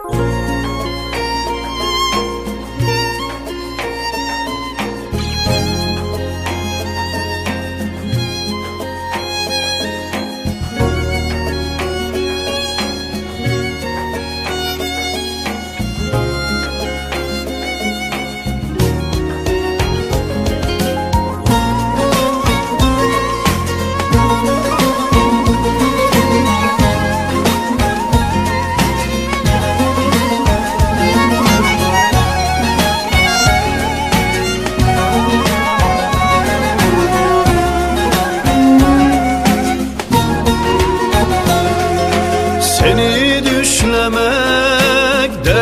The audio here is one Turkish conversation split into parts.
Seni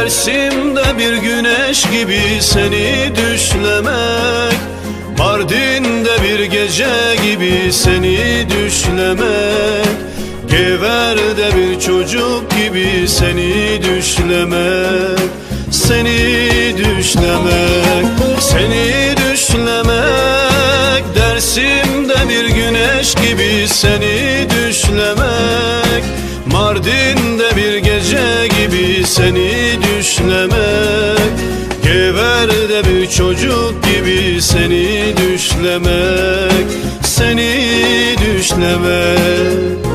düşlemek Dersimde bir güneş gibi seni düşlemek. Mardin'de bir gece gibi seni düşlemek. Gever'de bir çocuk gibi seni düşlemek. Seni düşlemek Seni düşlemek. Dersimde bir güneş gibi seni Mardin'de bir gece gibi seni düşlemek Gever'de bir çocuk gibi seni düşlemek Seni düşlemek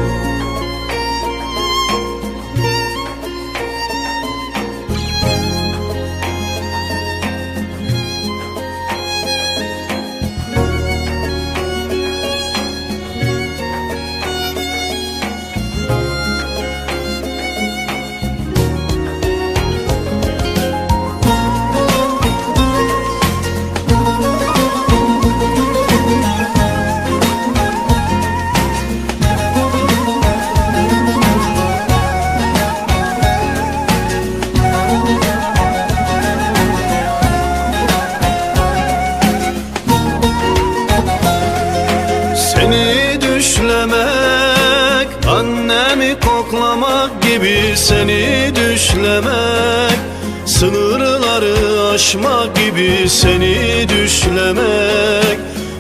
seni düşlemek Sınırları aşmak gibi seni düşlemek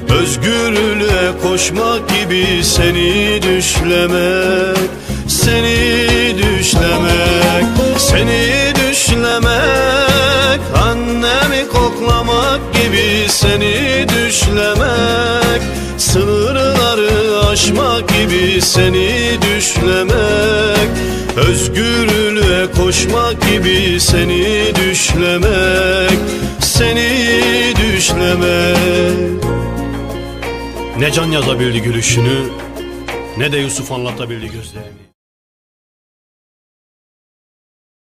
Özgürlüğe koşmak gibi seni düşlemek Seni düşlemek Seni düşlemek Annemi koklamak gibi seni düşlemek Sınırları aşmak gibi seni düşlemek Özgürlüğe koşmak gibi seni düşlemek Seni düşlemek. Ne can yazabildi gülüşünü Ne de Yusuf anlatabildi gözlerini